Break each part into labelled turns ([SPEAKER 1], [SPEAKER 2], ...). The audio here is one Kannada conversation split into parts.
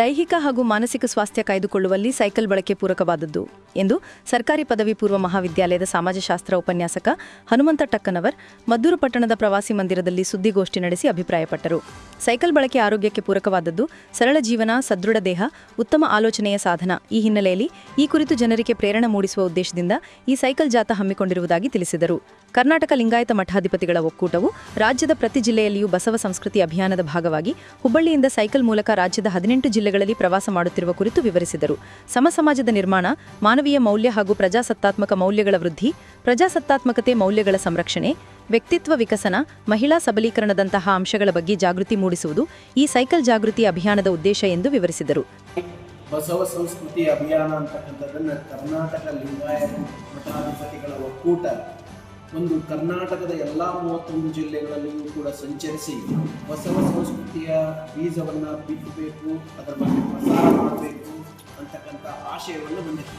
[SPEAKER 1] ದೈಹಿಕ ಹಾಗೂ ಮಾನಸಿಕ ಸ್ವಾಸ್ಥ್ಯ ಕಾಯ್ದುಕೊಳ್ಳುವಲ್ಲಿ ಸೈಕಲ್ ಬಳಕೆ ಪೂರಕವಾದದ್ದು ಎಂದು ಸರ್ಕಾರಿ ಪದವಿ ಪೂರ್ವ ಮಹಾವಿದ್ಯಾಲಯದ ಸಮಾಜಶಾಸ್ತ್ರ ಉಪನ್ಯಾಸಕ ಹನುಮಂತ ಟಕ್ಕನವರ್ ಮದ್ದೂರು ಪಟ್ಟಣದ ಪ್ರವಾಸಿ ಮಂದಿರದಲ್ಲಿ ಸುದ್ದಿಗೋಷ್ಠಿ ನಡೆಸಿ ಅಭಿಪ್ರಾಯಪಟ್ಟರು. ಸೈಕಲ್ ಬಳಕೆ ಆರೋಗ್ಯಕ್ಕೆ ಪೂರಕವಾದದ್ದು ಸರಳ ಜೀವನ, ಸದೃಢ ದೇಹ, ಉತ್ತಮ ಆಲೋಚನೆಯ ಸಾಧನ ಈ ಹಿನ್ನೆಲೆಯಲ್ಲಿ ಈ ಕುರಿತು ಜನರಿಗೆ ಪ್ರೇರಣೆ ಮೂಡಿಸುವ ಉದ್ದೇಶದಿಂದ ಈ ಸೈಕಲ್ ಜಾಥಾ ಹಮ್ಮಿಕೊಂಡಿರುವುದಾಗಿ ತಿಳಿಸಿದರು. ಕರ್ನಾಟಕ ಲಿಂಗಾಯತ ಮಠಾಧಿಪತಿಗಳ ಒಕ್ಕೂಟವು ರಾಜ್ಯದ ಪ್ರತಿ ಜಿಲ್ಲೆಯಲ್ಲಿಯೂ ಬಸವ ಸಂಸ್ಕೃತಿ ಅಭಿಯಾನದ ಭಾಗವಾಗಿ ಹುಬ್ಬಳ್ಳಿಯಿಂದ ಸೈಕಲ್ ಮೂಲಕ ರಾಜ್ಯದ ಹದಿನೆಂಟು ಜಿಲ್ಲೆಗಳಲ್ಲಿ ಪ್ರವಾಸ ಮಾಡುತ್ತಿರುವ ಕುರಿತು ವಿವರಿಸಿದರು. ಸಮಸಮಾಜದ ನಿರ್ಮಾಣ, ಮಾನವೀಯ ಮೌಲ್ಯ ಹಾಗೂ ಪ್ರಜಾಸತ್ತಾತ್ಮಕ ಮೌಲ್ಯಗಳ ವೃದ್ಧಿ, ಪ್ರಜಾಸತ್ತಾತ್ಮಕತೆ ಮೌಲ್ಯಗಳ ಸಂರಕ್ಷಣೆ, ವ್ಯಕ್ತಿತ್ವ ವಿಕಸನ, ಮಹಿಳಾ ಸಬಲೀಕರಣದಂತಹ ಅಂಶಗಳ ಬಗ್ಗೆ ಜಾಗೃತಿ ಮೂಡಿಸುವುದು ಈ ಸೈಕಲ್ ಜಾಗೃತಿ ಅಭಿಯಾನದ ಉದ್ದೇಶ ಎಂದು ವಿವರಿಸಿದರು.
[SPEAKER 2] ಬಸವ ಸಂಸ್ಕೃತಿ ಅಭಿಯಾನ ಕರ್ನಾಟಕ ಲಿಂಗಾಯತ ಒಕ್ಕೂಟ ಒಂದು ಕರ್ನಾಟಕದ ಎಲ್ಲ ಮೂವತ್ತೊಂದು ಜಿಲ್ಲೆಗಳಲ್ಲಿಯೂ ಕೂಡ ಸಂಚರಿಸಿ ಹೊಸ ಸಂಸ್ಕೃತಿಯ ಬೀಜವನ್ನು ಬಿತ್ತಬೇಕು, ಅದರ ಬಗ್ಗೆ ಪ್ರಸಾರ ಮಾಡಬೇಕು ಅಂತಕ್ಕಂಥ ಆಶಯವನ್ನು ಹೊಂದಿದೆ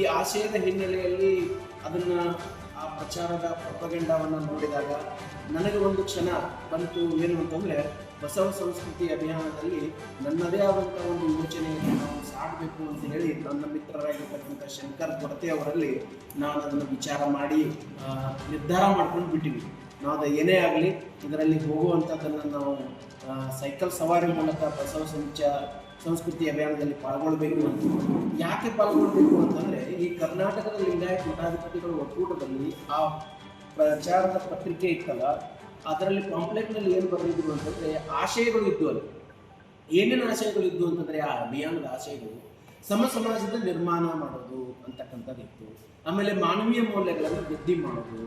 [SPEAKER 2] ಈ ಆಶಯದ ಹಿನ್ನೆಲೆಯಲ್ಲಿ ಅದನ್ನು ಪ್ರಚಾರದ ಪ್ರಪಗೆಂಡವನ್ನು ನೋಡಿದಾಗ ನನಗೆ ಒಂದು ಕ್ಷಣ ಬಂತು ಏನು ಅಂತಂದರೆ ಬಸವ ಸಂಸ್ಕೃತಿ ಅಭಿಯಾನದಲ್ಲಿ ನನ್ನದೇ ಆದಂಥ ಒಂದು ಯೋಚನೆಯನ್ನು ನಾವು ಸಾಡಬೇಕು ಅಂತ ಹೇಳಿ ನನ್ನ ಮಿತ್ರರಾಗಿರ್ತಕ್ಕಂಥ ಶಂಕರ್ ಕೊರತೆ ಅವರಲ್ಲಿ ನಾನು ಅದನ್ನು ವಿಚಾರ ಮಾಡಿ ನಿರ್ಧಾರ ಮಾಡ್ಕೊಂಡು ಬಿಟ್ಟಿವಿ ನಾವು ಏನೇ ಆಗಲಿ, ಇದರಲ್ಲಿ ಹೋಗುವಂಥದ್ದನ್ನು ನಾವು ಸೈಕಲ್ ಸವಾರಿ ಮೂಲಕ ಬಸವ ಸಂಚ ಸಂಸ್ಕೃತಿ ಅಭಿಯಾನದಲ್ಲಿ ಪಾಲ್ಗೊಳ್ಬೇಕು ಅಂತ. ಯಾಕೆ ಪಾಲ್ಗೊಳ್ಬೇಕು ಅಂತಂದರೆ, ಈ ಕರ್ನಾಟಕದ ಲಿಂಗಾಯತ ಮಠಾಧಿಪತಿಗಳ ಒಕ್ಕೂಟದಲ್ಲಿ ಆ ಪ್ರಚಾರದ ಪತ್ರಿಕೆ ಇತ್ತಲ್ಲ, ಅದರಲ್ಲಿ ಪಾಂಪ್ಲೆಟ್ನಲ್ಲಿ ಏನು ಬರೆದಿದ್ರು ಅಂತಂದರೆ, ಆಶಯಗಳು ಇದ್ದು ಅಲ್ಲಿ. ಏನೇನು ಆಶಯಗಳು ಇದ್ದು ಅಂತಂದರೆ, ಆ ಅಭಿಯಾನದ ಆಶಯಗಳು. ಸಮ ಸಮಾಜದ ನಿರ್ಮಾಣ ಮಾಡೋದು ಅಂತಕ್ಕಂಥದ್ದಿತ್ತು ಆಮೇಲೆ ಮಾನವೀಯ ಮೌಲ್ಯಗಳನ್ನು ವೃದ್ಧಿ ಮಾಡೋದು,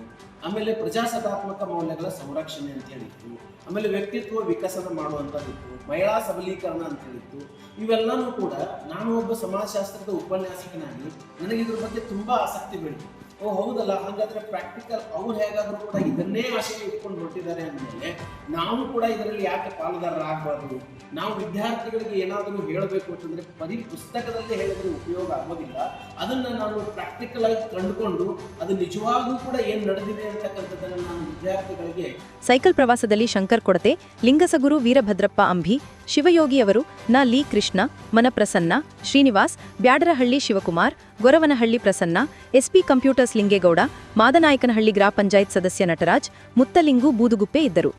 [SPEAKER 2] ಆಮೇಲೆ ಪ್ರಜಾಸತ್ತಾತ್ಮಕ ಮೌಲ್ಯಗಳ ಸಂರಕ್ಷಣೆ ಅಂತ ಹೇಳಿತ್ತು ಆಮೇಲೆ ವ್ಯಕ್ತಿತ್ವ ವಿಕಸನ ಮಾಡುವಂಥದ್ದಿತ್ತು ಮಹಿಳಾ ಸಬಲೀಕರಣ ಅಂತ ಹೇಳಿತ್ತು ಇವೆಲ್ಲನೂ ಕೂಡ ನಾನು ಒಬ್ಬ ಸಮಾಜಶಾಸ್ತ್ರದ ಉಪನ್ಯಾಸಕನಾಗಿ ನನಗೆ ಇದ್ರ ಬಗ್ಗೆ ತುಂಬ ಆಸಕ್ತಿ ಬೆಳೀತು ಓ, ಹೌದಲ್ಲ, ಹಾಗಾದ್ರೆ ಪ್ರಾಕ್ಟಿಕಲ್ ಅವ್ರು ಹೇಗಾದ್ರೂ ಕೂಡ ಇದನ್ನೇ ಆಶಯ ಇಟ್ಕೊಂಡು ಹೊರಟಿದ್ದಾರೆ ಅಂದಮೇಲೆ ನಾವು ಕೂಡ ಇದರಲ್ಲಿ ಯಾಕೆ ಪಾಲುದಾರರಾಗಬಾರ್ದು? ನಾವು ವಿದ್ಯಾರ್ಥಿಗಳಿಗೆ ಏನಾದರೂ ಹೇಳಬೇಕು ಅಂತಂದ್ರೆ ಬರೀ ಪುಸ್ತಕದಲ್ಲಿ ಹೇಳಿದ್ರೆ ಉಪಯೋಗ ಆಗೋದಿಲ್ಲ. ಅದನ್ನ ನಾನು ಪ್ರಾಕ್ಟಿಕಲ್ ಆಗಿ ಕಂಡುಕೊಂಡು ಅದು ನಿಜವಾಗೂ ಕೂಡ ಏನು ನಡೆದಿದೆ ಅಂತಕ್ಕಂಥದ್ದನ್ನು ನಾನು ವಿದ್ಯಾರ್ಥಿಗಳಿಗೆ
[SPEAKER 1] ಸೈಕಲ್ ಪ್ರವಾಸದಲ್ಲಿ ಶಂಕರ್ ಕೊಡತೆ, ಲಿಂಗಸಗುರು ವೀರಭದ್ರಪ್ಪ ಅಂಬಿ ಶಿವಯೋಗಿಯವರು ನ ಲಿ ಕೃಷ್ಣ, ಮನಪ್ರಸನ್ನ, ಶ್ರೀನಿವಾಸ್, ಬ್ಯಾಡರಹಳ್ಳಿ ಶಿವಕುಮಾರ್ ಗೊರವನಹಳ್ಳಿ ಪ್ರಸನ್ನ ಎಸ್ಪಿ ಕಂಪ್ಯೂಟರ್ಸ್ ಲಿಂಗೇಗೌಡ ಮಾದನಾಯಕನಹಳ್ಳಿ ಗ್ರಾಮ ಪಂಚಾಯತ್ ಸದಸ್ಯ ನಟರಾಜ್ ಮುತ್ತಲಿಂಗು ಬೂದುಗುಪ್ಪೆ ಇದ್ದರು.